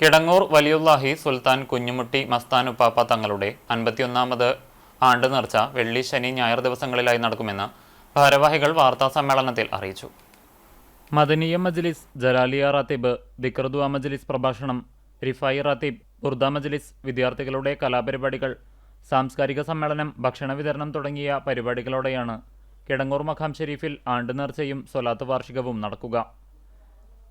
കിടങ്ങൂർ വലിയുല്ലാഹി സുൽത്താൻ കുഞ്ഞുമുട്ടി മസ്താൻ ഉപ്പാപ്പ തങ്ങളുടെ അൻപത്തിയൊന്നാമത് ആണ്ട് നിർച്ച വെള്ളി ശനി ഞായർ ദിവസങ്ങളിലായി നടക്കുമെന്ന് ഭാരവാഹികൾ വാർത്താ സമ്മേളനത്തിൽ അറിയിച്ചു. മദനീയ മജ്ലിസ് ജലാലിയ റാത്തിബ് ദിക്റുദുവ മജ്ലിസ് പ്രഭാഷണം റിഫായി റാത്തിബ് ബുർദ മജ്ലിസ് വിദ്യാർത്ഥികളുടെ കലാപരിപാടികൾ സാംസ്കാരിക സമ്മേളനം ഭക്ഷണ വിതരണം തുടങ്ങിയ പരിപാടികളോടെയാണ് കിടങ്ങൂർ മഖാം ഷെരീഫിൽ ആണ്ട് നേർച്ചയും സ്വലാത്ത് വാർഷികവും നടക്കുക.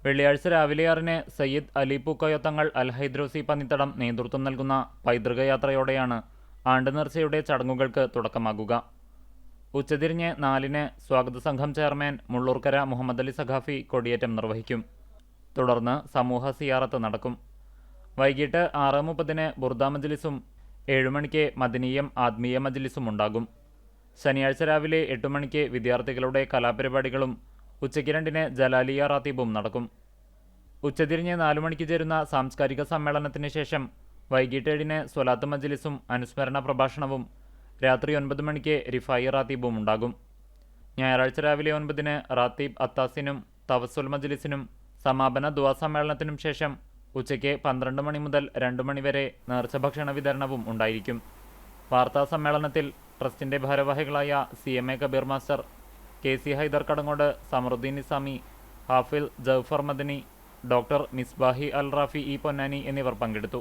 വെള്ളിയാഴ്ച രാവിലെ ആറിന് സയ്യിദ് അലി പൂക്കയോത്തങ്ങൾ അൽ ഹൈദ്രോസി പന്നിത്തടം നേതൃത്വം നൽകുന്ന പൈതൃക യാത്രയോടെയാണ് ആണ്ട് നേർച്ചയുടെ ചടങ്ങുകൾക്ക് തുടക്കമാകുക. ഉച്ചതിരിഞ്ഞ് നാലിന് സ്വാഗത സംഘം ചെയർമാൻ മുള്ളൂർക്കര മുഹമ്മദ് അലി സഖാഫി കൊടിയേറ്റം നിർവഹിക്കും. തുടർന്ന് സമൂഹ സിയാറത്ത് നടക്കും. വൈകിട്ട് ആറ് മുപ്പതിന് ബുർദ മജ്ലിസും ഏഴുമണിക്ക് മദനീയം ആത്മീയ മജ്ലിസും ഉണ്ടാകും. ശനിയാഴ്ച രാവിലെ എട്ട് മണിക്ക് വിദ്യാർത്ഥികളുടെ കലാപരിപാടികളും ഉച്ചയ്ക്ക് രണ്ടിന് ജലാലിയ റാത്തീബും നടക്കും. ഉച്ചതിരിഞ്ഞ് നാലു മണിക്ക് ചേരുന്ന സാംസ്കാരിക സമ്മേളനത്തിന് ശേഷം വൈകിട്ട് ഏഴിന് സ്വലാത്ത് മജ്ലിസും അനുസ്മരണ പ്രഭാഷണവും രാത്രി ഒൻപത് മണിക്ക് റിഫായി റാത്തീബും ഉണ്ടാകും. ഞായറാഴ്ച രാവിലെ ഒൻപതിന് റാത്തീബ് അത്താസിനും തവസുൽ മജ്ലിസിനും സമാപന ദുവാ സമ്മേളനത്തിനും ശേഷം ഉച്ചയ്ക്ക് പന്ത്രണ്ട് മണി മുതൽ രണ്ട് മണിവരെ നേർച്ച ഭക്ഷണ വിതരണവും ഉണ്ടായിരിക്കും. വാർത്താ സമ്മേളനത്തിൽ ട്രസ്റ്റിന്റെ ഭാരവാഹികളായ C M A Kabeer master K C Haider Kadangode Samaruddeen Nizami Hafil Jaufar Madani doctor Misbahi Al Rafi E Ponnani എന്നിവർ പങ്കെടുത്തു.